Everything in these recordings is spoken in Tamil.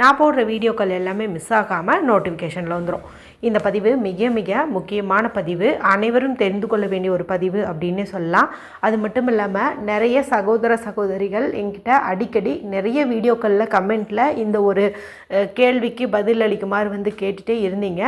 நான் போடுற வீடியோக்கள் எல்லாமே மிஸ் ஆகாமல் நோட்டிஃபிகேஷனில் வந்துடும் இந்த பதிவு மிக மிக முக்கியமான பதிவு. அனைவரும் தெரிந்து கொள்ள வேண்டிய ஒரு பதிவு அப்படின்னு சொல்லலாம். அது மட்டும் இல்லாமல் நிறைய சகோதர சகோதரிகள் என்கிட்ட அடிக்கடி நிறைய வீடியோக்களில் கமெண்ட்டில் இந்த ஒரு கேள்விக்கு பதில் அளிக்குமாறு வந்து கேட்டுகிட்டே இருந்தீங்க.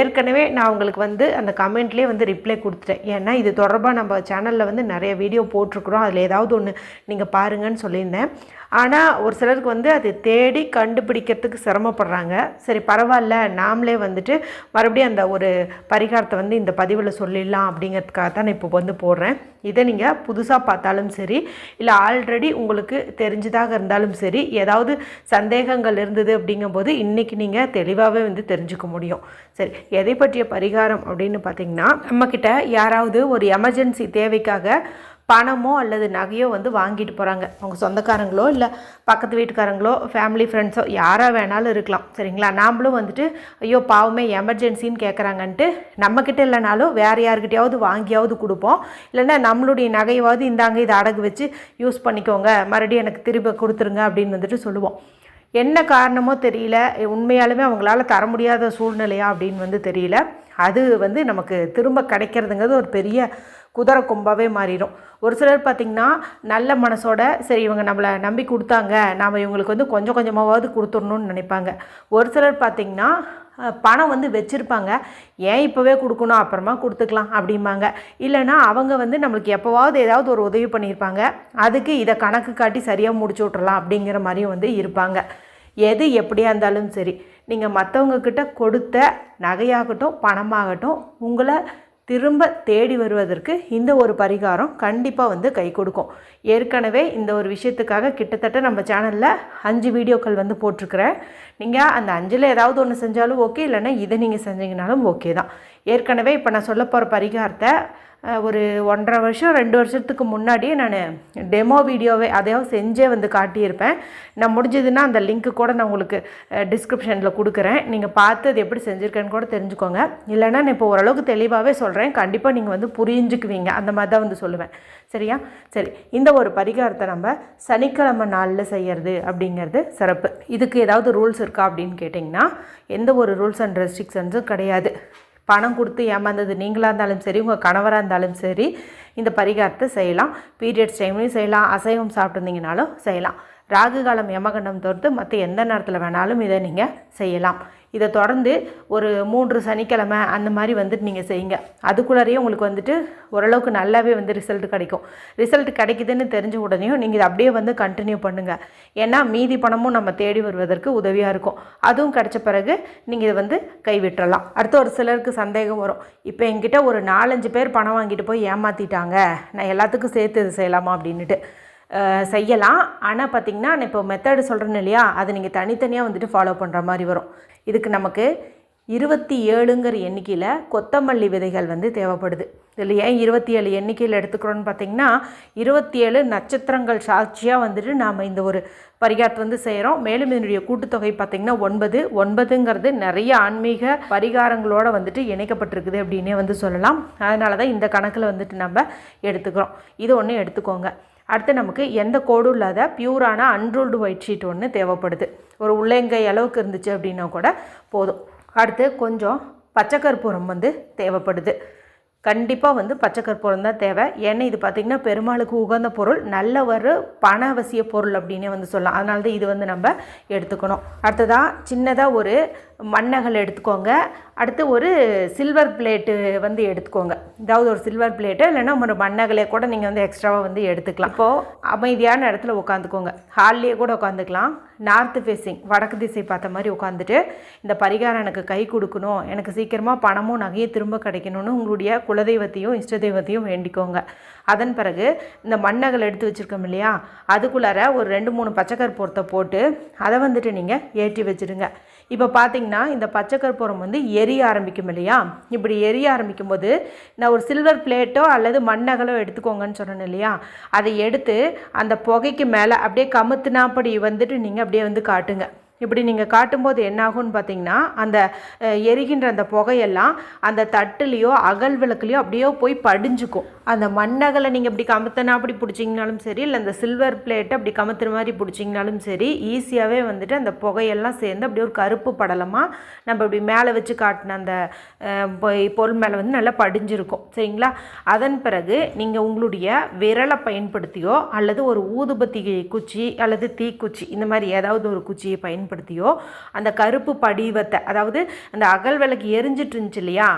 ஏற்கனவே நான் உங்களுக்கு வந்து அந்த கமெண்ட்லேயே வந்து ரிப்ளை கொடுத்துட்டேன். ஏன்னா இது தொடர்பாக நம்ம சேனலில் வந்து நிறைய வீடியோ போட்டிருக்குறோம். அதில் ஏதாவது ஒன்று நீங்கள் பாருங்கன்னு சொல்லியிருந்தேன். ஆனால் ஒரு சிலருக்கு வந்து அது தேடி கண்டுபிடிக்கிறதுக்கு சிரமப்படுறாங்க. சரி பரவாயில்ல நாமளே வந்துட்டு மறுபடியும் அந்த ஒரு பரிகாரத்தை வந்து இந்த பதிவில் சொல்லிடலாம் அப்படிங்கிறதுக்காக தான் நான் இப்போ வந்து போடுறேன். இதை நீங்கள் புதுசாக பார்த்தாலும் சரி இல்லை ஆல்ரெடி உங்களுக்கு தெரிஞ்சதாக இருந்தாலும் சரி ஏதாவது சந்தேகங்கள் இருந்தது அப்படிங்கும்போது இன்றைக்கி நீங்கள் தெளிவாகவே வந்து தெரிஞ்சுக்க முடியும். சரி எதை பற்றிய பரிகாரம் அப்படின்னு பார்த்தீங்கன்னா நம்மக்கிட்ட யாராவது ஒரு எமர்ஜென்சி தேவைக்காக பணமோ அல்லது நகையோ வந்து வாங்கிட்டு போகிறாங்க அவங்க சொந்தக்காரங்களோ இல்லை பக்கத்து வீட்டுக்காரங்களோ ஃபேமிலி ஃப்ரெண்ட்ஸோ யாராக வேணாலும் இருக்கலாம். சரிங்களா? நாம்ளும் வந்துட்டு ஐயோ பாவமே எமர்ஜென்சின்னு கேட்குறாங்கன்ட்டு நம்மக்கிட்ட இல்லைனாலும் வேறு யாருக்கிட்டையாவது வாங்கியாவது கொடுப்போம். இல்லைன்னா நம்மளுடைய நகையாவது இந்தாங்க இதை அடகு வச்சு யூஸ் பண்ணிக்கோங்க. மறுபடியும் எனக்கு திரும்ப கொடுத்துருங்க அப்படின்னு வந்துட்டு சொல்லுவோம். என்ன காரணமோ தெரியல. உண்மையாலுமே அவங்களால தர முடியாத சூழ்நிலையா அப்படின்னு வந்து தெரியல. அது வந்து நமக்கு திரும்ப கிடைக்கிறதுங்கிறது ஒரு பெரிய குதிரை கொம்பாவே மாறிடும். ஒரு சிலர் பார்த்திங்கன்னா நல்ல மனசோட சரி இவங்க நம்மளை நம்பி கொடுத்தாங்க நாம் இவங்களுக்கு வந்து கொஞ்சம் கொஞ்சமாவது கொடுத்துடணும்னு நினைப்பாங்க. ஒரு சிலர் பார்த்திங்கன்னா பணம் வந்து வச்சுருப்பாங்க. ஏன் இப்போவே கொடுக்கணும்? அப்புறமா கொடுத்துக்கலாம் அப்படிம்பாங்க. இல்லைன்னா அவங்க வந்து நம்மளுக்கு எப்போவாவது ஏதாவது ஒரு உதவி பண்ணியிருப்பாங்க. அதுக்கு இதை கணக்கு காட்டி சரியாக முடிச்சு விட்றலாம் அப்படிங்கிற மாதிரியும் வந்து இருப்பாங்க. எது எப்படியா இருந்தாலும் சரி நீங்கள் மற்றவங்கக்கிட்ட கொடுத்த நகையாகட்டும் பணமாகட்டும் உங்களை திரும்ப தேடி வருவதற்கு இந்த ஒரு பரிகாரம் கண்டிப்பாக வந்து கை கொடுக்கும். ஏற்கனவே இந்த ஒரு விஷயத்துக்காக கிட்டத்தட்ட நம்ம சேனலில் அஞ்சு வீடியோக்கள் வந்து போட்டிருக்கிறேன். நீங்கள் அந்த அஞ்சில் ஏதாவது ஒன்று செஞ்சாலும் ஓகே இல்லைன்னா இதை நீங்கள் செஞ்சீங்கனாலும் ஓகே தான். ஏற்கனவே இப்போ நான் சொல்ல போகிற பரிகாரத்தை ஒரு ஒன்றரை வருஷம் ரெண்டு வருஷத்துக்கு முன்னாடியே நான் டெமோ வீடியோவே அதையோ செஞ்சே வந்து காட்டியிருப்பேன். நான் முடிஞ்சதுன்னா அந்த லிங்க்கு கூட நான் உங்களுக்கு டிஸ்கிரிப்ஷனில் கொடுக்குறேன். நீங்கள் பார்த்து அது எப்படி செஞ்சுருக்கேன்னு கூட தெரிஞ்சுக்கோங்க. இல்லைன்னா நான் இப்போ ஓரளவுக்கு தெளிவாகவே சொல்கிறேன் கண்டிப்பாக நீங்கள் வந்து புரிஞ்சுக்குவீங்க. அந்த மாதிரி தான் வந்து சொல்லுவேன். சரியா? சரி. இந்த ஒரு பரிகாரத்தை நம்ம சனிக்கிழமை நாளில் செய்கிறது அப்படிங்கிறது சிறப்பு. இதுக்கு ஏதாவது ரூல்ஸ் இருக்கா அப்படின்னு கேட்டிங்கன்னா எந்த ஒரு ரூல்ஸ் அண்ட் ரெஸ்ட்ரிக்ஷன்ஸும் கிடையாது. பணம் கொடுத்து ஏமாந்தது நீங்களாக இருந்தாலும் சரி உங்கள் கணவராக இருந்தாலும் சரி இந்த பரிகாரத்தை செய்யலாம். பீரியட்ஸ் டைம்லையும் செய்யலாம். அசைவம் சாப்பிட்டுருந்தீங்கனாலும் செய்யலாம். ராகு காலம் யமகண்டம் தவிர்த்து மற்ற எந்த நேரத்தில் வேணாலும் இதை நீங்கள் செய்யலாம். இதை தொடர்ந்து ஒரு மூன்று சனிக்கிழமை அந்த மாதிரி வந்துட்டு நீங்கள் செய்யுங்க. அதுக்குள்ளாரையே உங்களுக்கு வந்துட்டு ஓரளவுக்கு நல்லாவே வந்து ரிசல்ட் கிடைக்கும். ரிசல்ட் கிடைக்குதுன்னு தெரிஞ்ச உடனேயும் நீங்கள் இதை அப்படியே வந்து கண்டினியூ பண்ணுங்கள் ஏன்னா மீதி பணமும் நம்ம தேடி வருவதற்கு உதவியாக இருக்கும். அதுவும் கிடைச்ச பிறகு நீங்கள் இதை வந்து கைவிட்டுறலாம். அடுத்து ஒரு சிலருக்கு சந்தேகம் வரும். இப்போ என்கிட்ட ஒரு நாலஞ்சு பேர் பணம் வாங்கிட்டு போய் ஏமாற்றிட்டாங்க நான் எல்லாத்துக்கும் சேர்த்து இது செய்யலாமா அப்படின்னுட்டு. செய்யலாம். ஆனால் பார்த்தீங்கன்னா நான் இப்போ மெத்தடு சொல்கிறேன்னு இல்லையா? அதை நீங்கள் தனித்தனியாக வந்துட்டு ஃபாலோ பண்ணுற மாதிரி வரும். இதுக்கு நமக்கு இருபத்தி ஏழுங்கிற எண்ணிக்கையில் கொத்தமல்லி விதைகள் வந்து தேவைப்படுது. இதில் ஏன் இருபத்தி ஏழு எண்ணிக்கையில் எடுத்துக்கிறோன்னு பார்த்தீங்கன்னா இருபத்தி ஏழு நட்சத்திரங்கள் சாட்சியாக வந்துட்டு நாம் இந்த ஒரு பரிகாரத்தை வந்து செய்கிறோம் மேலும் இதனுடைய கூட்டுத்தொகை பார்த்திங்கன்னா ஒன்பது. ஒன்பதுங்கிறது நிறைய ஆன்மீக பரிகாரங்களோடு வந்துட்டு இணைக்கப்பட்டிருக்குது அப்படின்னே வந்து சொல்லலாம். அதனால தான் இந்த கணக்கில் வந்துட்டு நம்ம எடுத்துக்கிறோம். இது ஒன்று எடுத்துக்கோங்க. அடுத்து நமக்கு எந்த கோடும் இல்லாத பியூரான அன்ரூல்டு ஒயிட் ஷீட் ஒன்று தேவைப்படுது. ஒரு உள்ளங்கை அளவுக்கு இருந்துச்சு அப்படின்னா கூட போதும். அடுத்து கொஞ்சம் பச்சைக்கற்பூரம் வந்து தேவைப்படுது. கண்டிப்பாக வந்து பச்சை கற்பூரம் தான் தேவை. ஏன்னா இது பார்த்திங்கன்னா பெருமாளுக்கு உகந்த பொருள் நல்ல ஒரு பண அவசிய பொருள் அப்படின்னே வந்து சொல்லலாம். அதனால தான் இது வந்து நம்ம எடுத்துக்கணும். அடுத்ததாக சின்னதாக ஒரு மண்ணகல் எடுத்துக்கோங்க. அடுத்து ஒரு சில்வர் பிளேட்டு வந்து எடுத்துக்கோங்க. ஏதாவது ஒரு சில்வர் பிளேட்டு இல்லைன்னா ஒரு மண்ணகலே கூட நீங்கள் வந்து எக்ஸ்ட்ராவாக வந்து எடுத்துக்கலாம். இப்போது அமைதியான இடத்துல உட்காந்துக்கோங்க ஹால்லேயே கூட உட்காந்துக்கலாம் நார்த்து ஃபேஸிங் வடக்கு திசை பார்த்த மாதிரி உட்காந்துட்டு இந்த பரிகாரம் எனக்கு கை கொடுக்கணும். எனக்கு சீக்கிரமாக பணமும் நகையும் திரும்ப கிடைக்கணும்னு உங்களுடைய குலதெய்வத்தையும் இஷ்ட தெய்வத்தையும் வேண்டிக்கோங்க. அதன் பிறகு இந்த மண்ணகல் எடுத்து வச்சுருக்கோம் இல்லையா? அதுக்குள்ளார ஒரு ரெண்டு மூணு பச்சைக்கற்பூரத்தை போட்டு அதை வந்துட்டு நீங்கள் ஏற்றி வச்சுடுங்க இப்போ பார்த்தீங்கன்னா இந்த பச்சை கற்பூரம் வந்து எரிய ஆரம்பிக்கும் இல்லையா? இப்படி எரிய ஆரம்பிக்கும் போது நான் ஒரு சில்வர் பிளேட்டோ அல்லது மண்ணகலோ எடுத்துக்கோங்கன்னு சொன்னேன் இல்லையா? அதை எடுத்து அந்த புகைக்கு மேலே அப்படியே கமுத்துனாப்படி வந்துட்டு நீங்கள் அப்படியே வந்து காட்டுங்க. இப்படி நீங்கள் காட்டும்போது என்னாகும்னு பார்த்தீங்கன்னா அந்த எரிகின்ற அந்த புகையெல்லாம் அந்த தட்டுலேயோ அகல் விளக்குலேயோ அப்படியோ போய் படிஞ்சுக்கும். அந்த மண்ணகலை நீங்கள் இப்படி கமுத்தினா அப்படி பிடிச்சிங்கனாலும் சரி இல்லை அந்த சில்வர் பிளேட்டை அப்படி கமுத்துற மாதிரி பிடிச்சிங்கனாலும் சரி ஈஸியாகவே வந்துட்டு அந்த புகையெல்லாம் சேர்ந்து அப்படியே ஒரு கருப்பு படலமாக நம்ம இப்படி மேலே வச்சு காட்டின அந்த பொ- பொருள் மேலே வந்து நல்லா படிஞ்சிருக்கும். சரிங்களா? அதன் பிறகு நீங்கள் உங்களுடைய விரலை பயன்படுத்தியோ அல்லது ஒரு ஊதுபத்தி குச்சி அல்லது தீக்குச்சி இந்த மாதிரி ஏதாவது ஒரு குச்சியை பயன்படுத்தியோ அந்த கருப்பு படிவத்தை அதாவது அந்த அகல் விளக்கு எரிஞ்சிட்டு இருந்துச்சு இல்லையா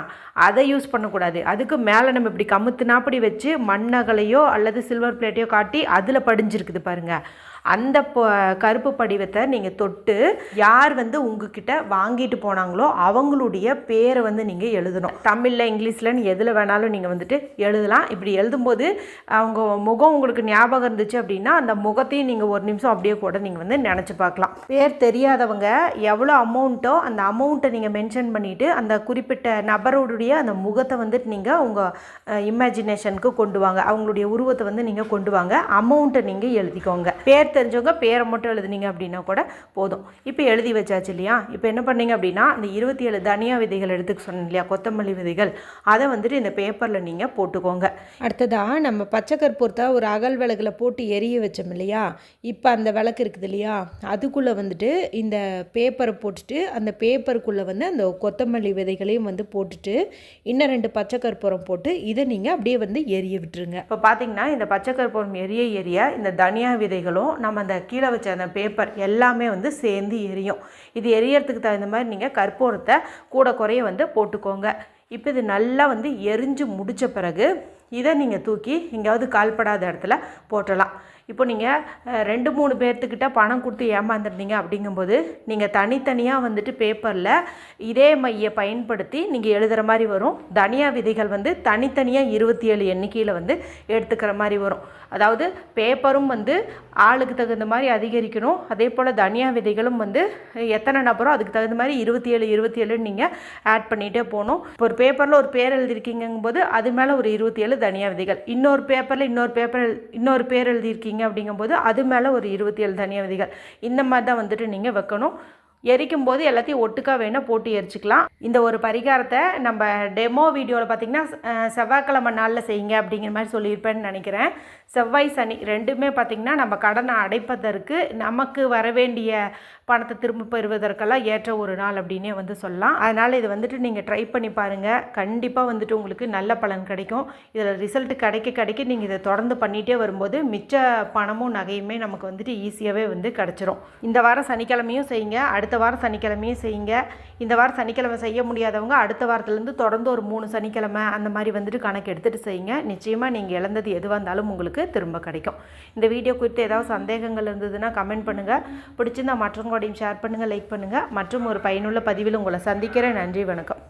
அதை யூஸ் பண்ணக்கூடாது. அதுக்கு மேலே நம்ம இப்படி கமுத்துனாப்படி வச்சு மண்ணகலையோ அல்லது சில்வர் பிளேட்டையோ காட்டி அதில் படிஞ்சிருக்குது பாருங்கள் அந்த ப- கருப்பு படிவத்தை நீங்கள் தொட்டு யார் வந்து உங்ககிட்ட வாங்கிட்டு போனாங்களோ அவங்களுடைய பேரை வந்து நீங்கள் எழுதணும். தமிழில் இங்கிலீஷ்லன்னு எதில் வேணாலும் நீங்கள் வந்துட்டு எழுதலாம். இப்படி எழுதும்போது அவங்க முகம் உங்களுக்கு ஞாபகம் இருந்துச்சு அப்படின்னா அந்த முகத்தையும் நீங்கள் ஒரு நிமிஷம் அப்படியே கூட நீங்கள் வந்து நினச்சி பார்க்கலாம். பேர் தெரியாதவங்க எவ்வளோ அமௌண்ட்டோ அந்த அமௌண்ட்டை நீங்கள் மென்ஷன் பண்ணிவிட்டு அந்த குறிப்பிட்ட நபருடைய அந்த முகத்தை வந்துட்டு நீங்கள் உங்கள் இமேஜினேஷனுக்கு கொண்டு வாங்க. அவங்களுடைய உருவத்தை வந்து நீங்கள் கொண்டு வாங்க. அமௌண்ட்டை நீங்கள் எழுதிக்கோங்க. பேர் தெரிஞ்சவங்க பேரை மட்டும் எழுதுனீங்க அப்படின்னா கூட போதும். இப்போ எழுதி வச்சாச்சு இல்லையா? இப்போ என்ன பண்ணீங்க அப்படின்னா அந்த இருபத்தி ஏழு தனியா விதைகள் எடுத்துக்க சொன்னேன் இல்லையா? கொத்தமல்லி விதைகள். அதை வந்துட்டு இந்த பேப்பரில் நீங்கள் போட்டுக்கோங்க. அடுத்ததாக நம்ம பச்சை கற்பூரத்தை ஒரு அகல் விளக்கில் போட்டு எரிய வச்சோம் இல்லையா? இப்போ அந்த விளக்கு இருக்குது இல்லையா? அதுக்குள்ளே வந்துட்டு இந்த பேப்பரை போட்டுட்டு அந்த பேப்பருக்குள்ளே வந்து அந்த கொத்தமல்லி விதைகளையும் வந்து போட்டுட்டு இன்னும் ரெண்டு பச்சை கற்பூரம் போட்டு இதை நீங்கள் அப்படியே வந்து எரிய விட்டுருங்க. இப்போ பார்த்தீங்கன்னா இந்த பச்சை கற்பூரம் எரிய எரிய இந்த தனியா விதைகளும் நம்ம அந்த கீழே வச்ச அந்த பேப்பர் எல்லாமே வந்து சேர்ந்து எரியும். இது எரியறதுக்கு தகுந்த மாதிரி நீங்கள் கற்பூரத்தை கூட குறைய வந்து போட்டுக்கோங்க. இப்போ இது நல்லா வந்து எரிஞ்சு முடித்த பிறகு இதை நீங்கள் தூக்கி எங்கேயாவது கால்படாத இடத்துல போட்டலாம். இப்போ நீங்கள் ரெண்டு மூணு பேர்த்துக்கிட்ட பணம் கொடுத்து ஏமாந்துருந்தீங்க அப்படிங்கும்போது நீங்கள் தனித்தனியாக வந்துட்டு பேப்பரில் இதே மையை பயன்படுத்தி நீங்கள் எழுதுகிற மாதிரி வரும். தனியா விதைகள் வந்து தனித்தனியாக இருபத்தி ஏழு எண்ணிக்கையில் வந்து எடுத்துக்கிற மாதிரி வரும். அதாவது பேப்பரும் வந்து ஆளுக்கு தகுந்த மாதிரி அதிகரிக்கணும். அதே போல் தனியா விதைகளும் வந்து எத்தனை நபரோ அதுக்கு தகுந்த மாதிரி இருபத்தி ஏழு இருபத்தி ஏழுன்னு நீங்கள் ஆட் பண்ணிகிட்டே போகணும். இப்போ ஒரு பேப்பரில் ஒரு பேர் எழுதியிருக்கீங்கும் போது அது மேலே ஒரு இருபத்தி ஏழு தனியா விதைகள். இன்னொரு பேப்பரில் இன்னொரு பேப்பர் இன்னொரு பேர் எழுதியிருக்கீங்க அப்படிங்கும்போது அது மேலே ஒரு இருபத்தி ஏழு தனியாவதிகள் இந்த மாதிரி தான் வந்துட்டு நீங்கள் வைக்கணும். எரிக்கும் போது எல்லாத்தையும் ஒட்டுக்கா வேணால் போட்டு எரிச்சுக்கலாம். இந்த ஒரு பரிகாரத்தை நம்ம டெமோ வீடியோவில் பார்த்தீங்கன்னா செவ்வாய்க்கிழமை நாளில் செய்யுங்க அப்படிங்கிற மாதிரி சொல்லியிருப்பேன்னு நினைக்கிறேன். செவ்வாய் சனி ரெண்டுமே பார்த்திங்கன்னா நம்ம கடனை அடைப்பதற்கு நமக்கு வர வேண்டிய பணத்தை திரும்ப பெறுவதற்கெல்லாம் ஏற்ற ஒரு நாள் அப்படின்னே வந்து சொல்லலாம். அதனால் இது வந்துட்டு நீங்கள் ட்ரை பண்ணி பாருங்கள் கண்டிப்பாக வந்துட்டு உங்களுக்கு நல்ல பலன் கிடைக்கும். இதில் ரிசல்ட் கிடைக்க கிடைக்க நீங்கள் இதை தொடர்ந்து பண்ணிகிட்டே வரும்போது மிச்ச பணமும் நகையுமே நமக்கு வந்துட்டு ஈஸியாகவே வந்து கிடச்சிரும். இந்த வாரம் சனிக்கிழமையும் செய்யுங்க. அடுத்த அடுத்த வாரம் சனிக்கிழமையும் செய்யுங்க. இந்த வாரம் சனிக்கிழமை செய்ய முடியாதவங்க அடுத்த வாரத்துலேருந்து தொடர்ந்து ஒரு மூணு சனிக்கிழமை அந்த மாதிரி வந்துட்டு கணக்கு எடுத்துகிட்டு செய்யுங்க. நிச்சயமாக நீங்கள் இழந்தது எதுவாக இருந்தாலும் உங்களுக்கு திரும்ப கிடைக்கும். இந்த வீடியோ குறித்து ஏதாவது சந்தேகங்கள் இருந்ததுன்னா கமெண்ட் பண்ணுங்கள் பிடிச்சிருந்தா மற்றவங்களோடையும் ஷேர் பண்ணுங்கள் லைக் பண்ணுங்கள் மற்றும் ஒரு பயனுள்ள பதிவில் உங்களை சந்திக்கிறேன். நன்றி வணக்கம்.